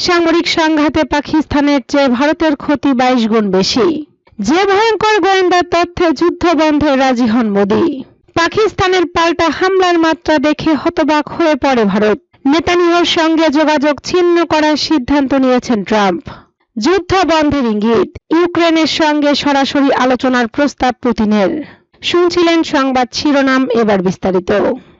সামরিক সংঘাতে পাকিস্তানের চেয়ে ভারতের ক্ষতি বাইশ গুণ বেশি। যে ভয়ঙ্কর গোয়েন্দা তথ্যে যুদ্ধ বন্ধে রাজি হন মোদী। পাকিস্তানের পাল্টা হামলার মাত্রা দেখে হতবাক হয়ে পড়ে ভারত। নেতানিয়াহুর সঙ্গে যোগাযোগ ছিন্ন করার সিদ্ধান্ত নিয়েছেন ট্রাম্প। যুদ্ধ বন্ধের ইঙ্গিত, ইউক্রেনের সঙ্গে সরাসরি আলোচনার প্রস্তাব পুতিনের। শুনছিলেন সংবাদ শিরোনাম এবার বিস্তারিত।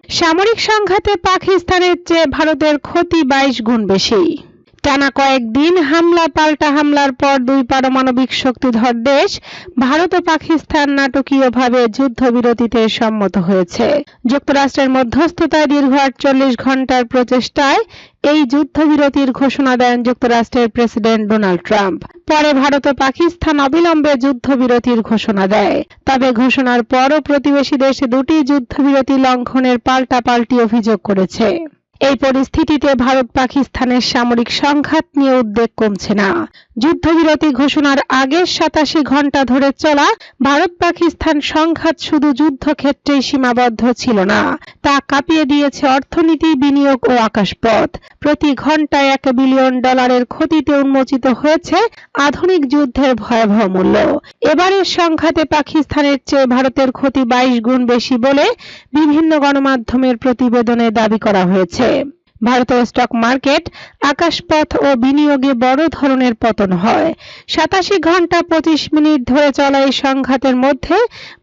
সামরিক সংঘাতে পাকিস্তানের চেয়ে ভারতের ক্ষতি বাইশ গুণ বেশি। টানা কয়েকদিন হামলা, পাল্টা হামলার পর দুই পারমাণবিক শক্তিধর দেশ ভারত ও পাকিস্তান নাটকীয়ভাবে যুদ্ধবিরতিতে সম্মত হয়েছে। যুক্তরাষ্ট্রের মধ্যস্থতায় দীর্ঘ আটচল্লিশ ঘণ্টার প্রচেষ্টায় এই যুদ্ধবিরতির ঘোষণা দেন যুক্তরাষ্ট্রের প্রেসিডেন্ট ডোনাল্ড ট্রাম্প। পরে ভারত ও পাকিস্তান অবিলম্বে যুদ্ধবিরতির ঘোষণা দেয়। তবে ঘোষণার পরও প্রতিবেশী দেশ দুটি যুদ্ধবিরতি লঙ্ঘনের পাল্টাপাল্টি অভিযোগ করেছে। এই পরিস্থিতিতে ভারত পাকিস্তানের সামরিক সংঘাত নিয়ে উদ্বেগ কমছে না। যুদ্ধবিরতি ঘোষণার আগের সাতাশি ঘণ্টা ধরে চলা ভারত পাকিস্তান সংঘাত শুধু যুদ্ধক্ষেত্রেই সীমাবদ্ধ ছিল না, তা কাঁপিয়ে দিয়েছে অর্থনীতি, বিনিয়োগ ও আকাশপথ। প্রতি ঘন্টায় এক বিলিয়ন ডলারের ক্ষতিতে উন্মোচিত হয়েছে আধুনিক যুদ্ধের ভয়াবহ মূল্য। এবারের সংঘাতে পাকিস্তানের চেয়ে ভারতের ক্ষতি বাইশ গুণ বেশি বলে বিভিন্ন গণমাধ্যমের প্রতিবেদনে দাবি করা হয়েছে। name ভারতের স্টক মার্কেট আকাশপথ ও বিনিয়োগে বড় ধরনের পতন হয়। সাতাশি ঘণ্টা পঁচিশ মিনিট ধরে চলা এই সংঘাতের মধ্যে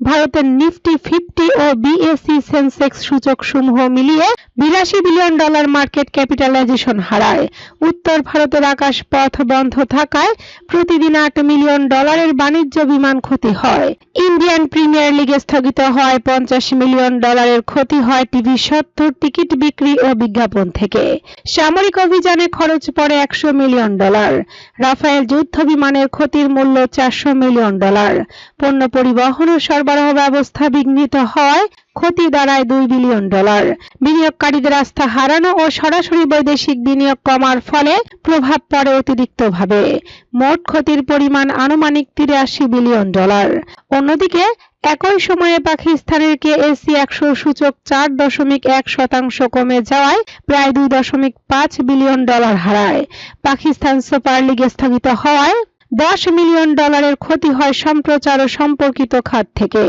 ভারতের নিফটি, ফিফটি ও বিএসসি সেন্সেক্স সূচক সমূহ মিলিয়ে বিরাশি বিলিয়ন ডলার মার্কেট ক্যাপিটালাইজেশন হারায়। উত্তর ভারতের আকাশপথ বন্ধ থাকায় প্রতিদিন আট মিলিয়ন ডলারের বাণিজ্য বিমান ক্ষতি হয়। ইন্ডিয়ান প্রিমিয়ার লিগে স্থগিত হয় পঞ্চাশ মিলিয়ন ডলারের ক্ষতি হয় টিভি সত্তর, টিকিট বিক্রি ও বিজ্ঞাপন থেকে। সামরিক অভিযানে খরচ পড়ে একশো মিলিয়ন ডলার। রাফায়েল যুদ্ধ বিমানের ক্ষতির মূল্য চারশো মিলিয়ন ডলার। পণ্য পরিবহন ও সরবরাহ ব্যবস্থা বিঘ্নিত হয় ক্ষতি দাঁড়ায় দুই বিলিয়ন ডলার। বিনিয়োগকারীদের আস্থা হারানো ও সরাসরি বৈদেশিক বিনিয়োগ কমার ফলে প্রভাব পড়ে অতিরিক্তভাবে। মোট ক্ষতির পরিমাণ আনুমানিক তিরাশি বিলিয়ন ডলার। অন্যদিকে একই সময়ে পাকিস্তানের কে কেএসি একশো সূচক চার দশমিক এক শতাংশ কমে যাওয়ায় প্রায় দুই দশমিক পাঁচ বিলিয়ন ডলার হারায়। পাকিস্তান সুপার লিগে স্থগিত হওয়ায় দশ মিলিয়ন ডলারের ক্ষতি হয় সম্প্রচার ও সম্পর্কিত খাত থেকে।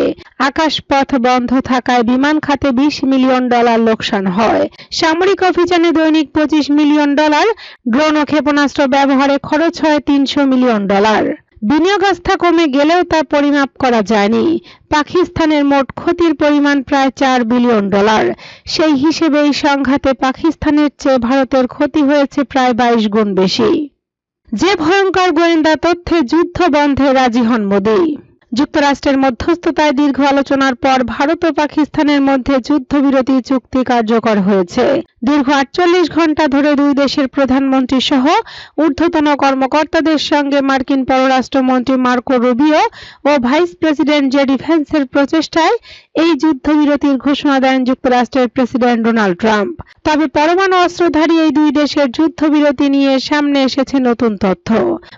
আকাশপথ বন্ধ থাকায় বিমান খাতে বিশ মিলিয়ন ডলার লোকসান হয়। সামরিক অভিযানে দৈনিক পঁচিশ মিলিয়ন ডলার, ড্রোন ও ক্ষেপণাস্ত্র ব্যবহারে খরচ হয় তিনশো মিলিয়ন ডলার। বিনিয়োগ আস্থা কমে গেলেও তা পরিমাপ করা যায়নি। পাকিস্তানের মোট ক্ষতির পরিমাণ প্রায় চার বিলিয়ন ডলার। সেই হিসেবে এই সংঘাতে পাকিস্তানের চেয়ে ভারতের ক্ষতি হয়েছে প্রায় বাইশ গুণ বেশি। যে ভয়ঙ্কর গোয়েন্দা তথ্যে যুদ্ধ বন্ধে রাজি হন মোদী। যুক্তরাষ্ট্রের মধ্যস্থতায় দীর্ঘ আলোচনার পর ভারত ও পাকিস্তানের মধ্যে যুদ্ধবিরতি চুক্তি কার্যকর হয়েছে। দীর্ঘ আটচল্লিশ ঘণ্টা ধরে দুই দেশের প্রধানমন্ত্রী সহ ঊর্ধ্বতন কর্মকর্তাদের সঙ্গে মার্কিন পররাষ্ট্রমন্ত্রী মার্কো রুবিও ও ভাইস প্রেসিডেন্ট জেডি ভ্যান্সের প্রচেষ্টায় এই যুদ্ধবিরতির ঘোষণা দেন যুক্তরাষ্ট্রের প্রেসিডেন্ট ডোনাল্ড ট্রাম্প। তবে পরমাণু অস্ত্রধারী এই দুই দেশের যুদ্ধবিরতি নিয়ে সামনে এসেছে নতুন তথ্য।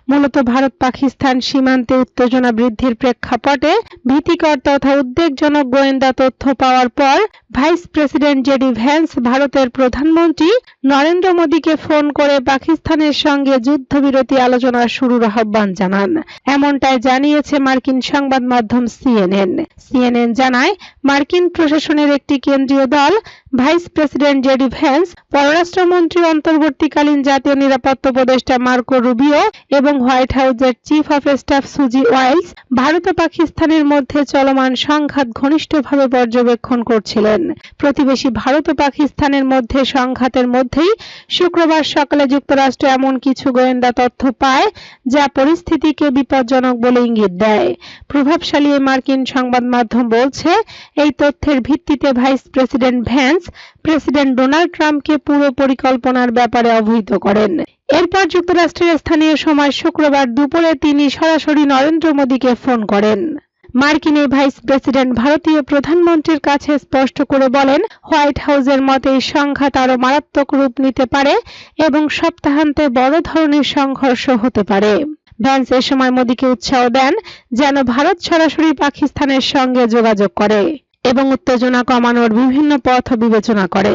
মূলত ভারত পাকিস্তান সীমান্তে উত্তেজনা বৃদ্ধির প্রেক্ষাপটে ভীতিকর তথা উদ্বেগজনক গোয়েন্দা তথ্য পাওয়ার পর ভাইস প্রেসিডেন্ট জেডি ভ্যান্স ভারতের প্রধানমন্ত্রী নরেন্দ্র মোদীকে ফোন করে পাকিস্তানের সঙ্গে যুদ্ধবিরতি আলোচনা শুরুর আহ্বান জানান এমনটাই জানিয়েছে মার্কিন সংবাদ মাধ্যম সিএনএন সিএনএন জানায় মার্কিন প্রশাসনের একটি কেন্দ্রীয় দল ভাইস প্রেসিডেন্ট জেডি ভ্যান্স পররাষ্ট্রমন্ত্রী অন্তর্বর্তীকালীন জাতীয় নিরাপত্তা উপদেষ্টা মার্কো রুবিও এবং হোয়াইট হাউসের chief of staff Susie Wiles Bharat পাকিস্তানের মধ্যে চলমান সংঘাত ঘনিষ্ঠভাবে পর্যবেক্ষণ করছিলেন। প্রতিবেশী ভারত ও পাকিস্তানের মধ্যে সংঘাতের মধ্যেই শুক্রবার সকালে যুক্তরাষ্ট্র এমন কিছু গোয়েন্দা তথ্য পায়, যা পরিস্থিতিকে বিপজ্জনক বলে ইঙ্গিত দেয়। প্রভাবশালী মার্কিন সংবাদ মাধ্যম বলছে, এই তথ্যের ভিত্তিতে vice president Vance president Donald ট্রাম্পকে পুরো পরিকল্পনার ব্যাপারে অবহিত করেন। এরপর যুক্তরাষ্ট্রের স্থানীয় সময় শুক্রবার দুপুরে তিনি সরাসরি নরেন্দ্র মোদীকে ফোন করেন। মার্কিন এই ভাইস প্রেসিডেন্ট ভারতীয় প্রধানমন্ত্রীর কাছে স্পষ্ট করে বলেন, হোয়াইট হাউসের মতে সংঘাত আরও মারাত্মক রূপ নিতে পারে এবং সপ্তাহান্তে বড় ধরনের সংঘর্ষ হতে পারে। ভ্যান্স এ সময় মোদীকে উৎসাহ দেন, যেন ভারত সরাসরি পাকিস্তানের সঙ্গে যোগাযোগ করে। এবং উত্তেজনা কমানোর বিভিন্ন পথ বিবেচনা করে।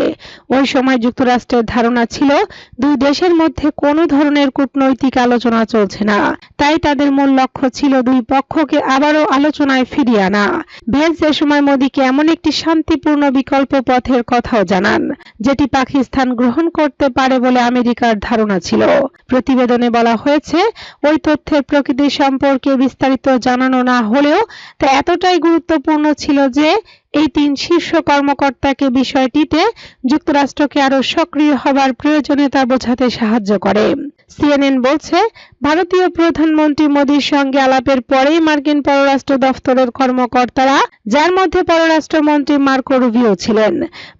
ওই সময় যুক্তরাষ্ট্রের ধারণা ছিল, দুই দেশের মধ্যে কোনো ধরনের কূটনৈতিক আলোচনা চলছে না। তাই তাদের মূল লক্ষ্য ছিল দুই পক্ষকে আবারও আলোচনায় ফিরিয়ে আনা। ভেন্স এ সময় মোদীকে এমন একটি শান্তিপূর্ণ বিকল্প পথের কথাও জানান, যেটি পাকিস্তান গ্রহণ করতে পারে বলে আমেরিকার ধারণা ছিল। প্রতিবেদনে বলা হয়েছে, ওই তথ্যের প্রকৃতি সম্পর্কে বিস্তারিত জানানো না হলেও তা এতটাই গুরুত্বপূর্ণ ছিল যে এই তিন শীর্ষ কর্মকর্তাকে বিষয়টিতে যুক্তরাষ্ট্রকে আরও সক্রিয় হবার প্রয়োজনীয়তা বোঝাতে সাহায্য করে। সিএনএন বলছে, ভারতীয় প্রধানমন্ত্রী মোদীর সঙ্গে আলাপের পরেই মার্কিন পররাষ্ট্র দফতরের কর্মকর্তারা, যার মধ্যে পররাষ্ট্রমন্ত্রী মার্কো রুবিও ছিলেন,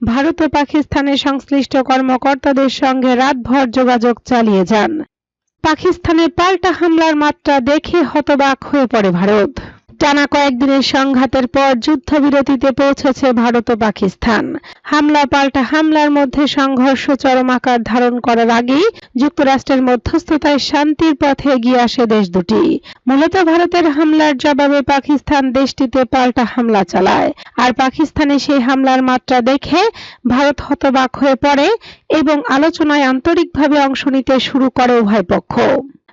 ভারত ও পাকিস্তানের সংশ্লিষ্ট কর্মকর্তাদের সঙ্গে রাতভর যোগাযোগ চালিয়ে যান। পাকিস্তানের পাল্টা হামলার মাত্রা দেখে হতবাক হয়ে পড়ে ভারত। টানা কয়েকদিনের সংঘাতের পর যুদ্ধবিরতিতে পৌঁছেছে ভারত ও পাকিস্তান। হামলা পাল্টা হামলার মধ্যে সংঘর্ষ চরম আকার ধারণ করার আগেই যুক্তরাষ্ট্রের মধ্যস্থতায় শান্তির পথে এগিয়ে আসে দেশ দুটি। মূলত ভারতের হামলার জবাবে পাকিস্তান দেশটিতে পাল্টা হামলা চালায়। আর পাকিস্তানে সেই হামলার মাত্রা দেখে ভারত হতবাক হয়ে পড়ে এবং আলোচনায় আন্তরিকভাবে অংশ নিতে শুরু করে উভয় পক্ষ।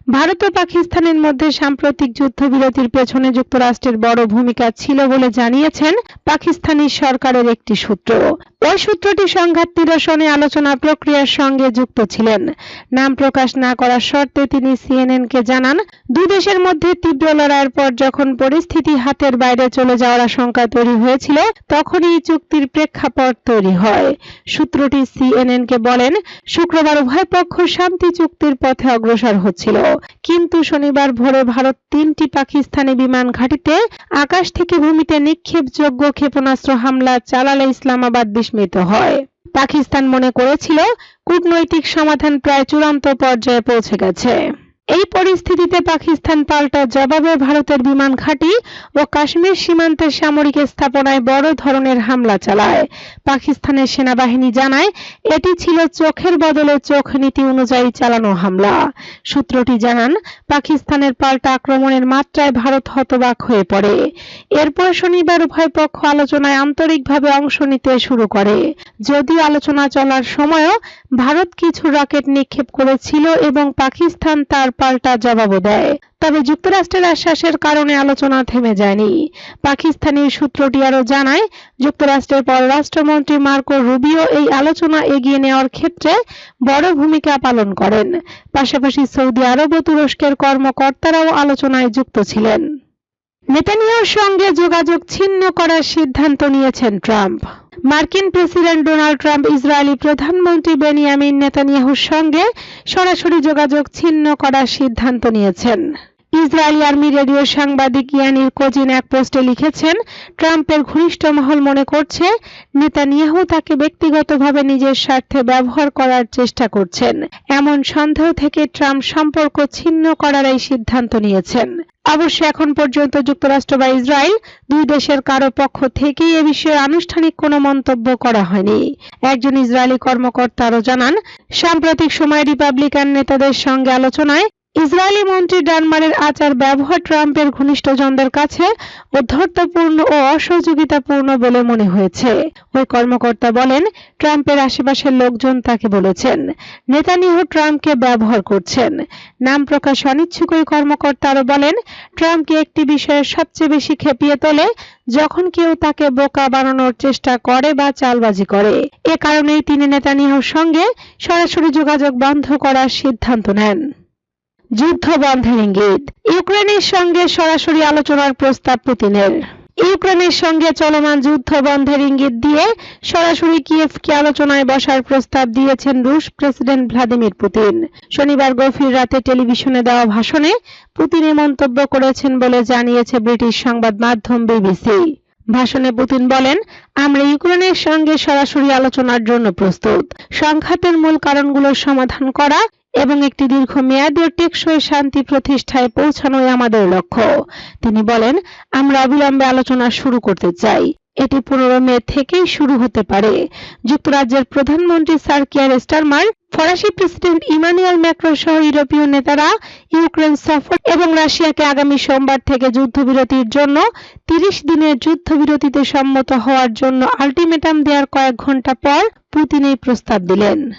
ভারত ও পাকিস্তানের মধ্যে সাম্প্রতিক যুদ্ধবিরতির পেছনে যুক্তরাষ্ট্রের বড় ভূমিকা ছিল বলে জানিয়েছেন পাকিস্তানি সরকারের একটি সূত্র। ওই সূত্রটি সংঘাত নিরসনে আলোচনা প্রক্রিয়ার সঙ্গে যুক্ত ছিলেন। নাম প্রকাশ না করার শর্তে তিনি সিএনএন কে জানান, দুই দেশের মধ্যে তীব্র লড়াইয়ের পর যখন পরিস্থিতি হাতের বাইরে চলে যাওয়ার আশঙ্কা তৈরি হয়েছিল, তখনই চুক্তির প্রেক্ষাপট তৈরি হয়। সূত্রটি সিএনএন কে বলেন, শুক্রবার উভয় পক্ষ শান্তি চুক্তির পথে অগ্রসর হচ্ছিল। কিন্তু শনিবার ভোরে ভারত তিনটি পাকিস্তানি বিমান ঘাঁটিতে আকাশ থেকে ভূমিতে নিক্ষেপযোগ্য ক্ষেপণাস্ত্র হামলা চালালে ইসলামাবাদ বিস্মিত হয়। পাকিস্তান মনে করেছিল, কূটনৈতিক সমাধান প্রায় চূড়ান্ত পর্যায়ে পৌঁছে গেছে। এই পরিস্থিতিতে পাকিস্তান পাল্টা জবাবে ভারতের বিমান ঘাঁটি ও কাশ্মীর সীমান্তের সামরিক স্থাপনায় বড় ধরনের হামলা চালায়। পাকিস্তানের সেনাবাহিনী জানায়, এটি ছিল চোখের বদলে চোখ নীতি অনুযায়ী চালানো হামলা। সূত্রটি জানান, পাকিস্তানের পাল্টা আক্রমণের মাত্রায় ভারত হতবাক হয়ে পড়ে। এরপর শনিবার উভয় পক্ষ আলোচনায় আন্তরিকভাবে অংশ নিতে শুরু করে। যদিও আলোচনা চলার সময়ও ভারত কিছু রকেট নিক্ষেপ করেছিল এবং পাকিস্তান তার পাল্টা জবাবও দেয়। তবে যুক্তরাষ্ট্রের আশ্বাসের কারণে আলোচনা থেমে যায়নি। পাকিস্তানি সূত্রটি আরও জানায়, যুক্তরাষ্ট্রের পররাষ্ট্রমন্ত্রী মার্কো রুবিও এই আলোচনা এগিয়ে নেওয়ার ক্ষেত্রে বড় ভূমিকা পালন করেন। পাশাপাশি সৌদি আরব ও তুরস্কের কর্মকর্তারাও আলোচনায় যুক্ত ছিলেন। নেতানিয়াহুর সঙ্গে যোগাযোগ ছিন্ন করার সিদ্ধান্ত নিয়েছেন ট্রাম্প। মার্কিন প্রেসিডেন্ট ডোনাল্ড ট্রাম্প ইসরায়েলি প্রধানমন্ত্রী বেনিয়ামিন নেতানিয়াহুর সঙ্গে সরাসরি যোগাযোগ ছিন্ন করার সিদ্ধান্ত নিয়েছেন। ইসরায়েলি আর্মি রেডিও সাংবাদিক ইয়ানির কোজিন এক পোস্টে লিখেছেন, ট্রাম্পের ঘনিষ্ঠ মহল মনে করছে, নেতানিয়াহু তাকে ব্যক্তিগতভাবে নিজের স্বার্থে ব্যবহার করার চেষ্টা করছেন। এমন সন্দেহ থেকে ট্রাম্প সম্পর্ক ছিন্ন করার এই সিদ্ধান্ত নিয়েছেন। অবশ্য এখন পর্যন্ত যুক্তরাষ্ট্র বা ইসরায়েল দুই দেশের কারও পক্ষ থেকেই এ বিষয়ে আনুষ্ঠানিক কোনো মন্তব্য করা হয়নি। একজন ইসরায়েলি কর্মকর্তা আরও জানান, সাম্প্রতিক সময়ে রিপাবলিকান নেতাদের সঙ্গে আলোচনায় ইসরায়েলি মন্ত্রী ডানমারের আচার ব্যবহার ট্রাম্পের ঘনিষ্ঠজনদের কাছে অধ্যর্থপূর্ণ ও অসহযোগিতাপূর্ণ বলে মনে হয়েছে। ওই কর্মকর্তা বলেন, ট্রাম্পের আশেপাশের লোকজন তাকে বলেছেন, নেতানিয়াহু ট্রাম্পকে ব্যবহার করছেন। নাম প্রকাশ অনিচ্ছুক ওই কর্মকর্তা আরও বলেন, ট্রাম্পকে একটি বিষয়ে সবচেয়ে বেশি খেপিয়ে তোলে যখন কেউ তাকে বোকা বানানোর চেষ্টা করে বা চালবাজি করে। এ কারণেই তিনি নেতানিয়াহুর সঙ্গে সরাসরি যোগাযোগ বন্ধ করার সিদ্ধান্ত নেন। যুদ্ধ বন্ধের ইঙ্গিত। ইউক্রেনের সঙ্গে সরাসরি আলোচনার প্রস্তাব পুতিনের। ইউক্রেনের সঙ্গে চলমান যুদ্ধ বন্ধের ইঙ্গিত দিয়ে সরাসরি কিয়েভকে আলোচনায় বসার প্রস্তাব দিয়েছেন রুশ প্রেসিডেন্ট ভ্লাদিমির পুতিন। শনিবার গভীর রাতে টেলিভিশনে দেওয়া ভাষণে পুতিন মন্তব্য করেছেন বলে জানিয়েছে ব্রিটিশ সংবাদ মাধ্যম বিবিসি। ভাষণে পুতিন বলেন, আমরা ইউক্রেনের সঙ্গে সরাসরি আলোচনার জন্য প্রস্তুত। সংঘাতের মূল কারণগুলোর সমাধান করা এবং একটি দীর্ঘমেয়াদী ও টেকসই শান্তি প্রতিষ্ঠায় পৌঁছানোই আমাদের লক্ষ্য। তিনি বলেন, আমরা অবিলম্বে আলোচনা শুরু করতে চাই। এটি পনেরো মে থেকেই শুরু হতে পারে। যুক্তরাজ্যের প্রধানমন্ত্রী স্যার কিয়ার স্টারমার, ফরাসি প্রেসিডেন্ট ইমানুয়েল ম্যাক্রো সহ ইউরোপীয় নেতারা ইউক্রেন সফর এবং রাশিয়াকে আগামী সোমবার থেকে যুদ্ধবিরতির জন্য তিরিশ দিনের যুদ্ধবিরতিতে সম্মত হওয়ার জন্য আলটিমেটাম দেওয়ার কয়েক ঘণ্টা পর পুতিন এই প্রস্তাব দিলেন।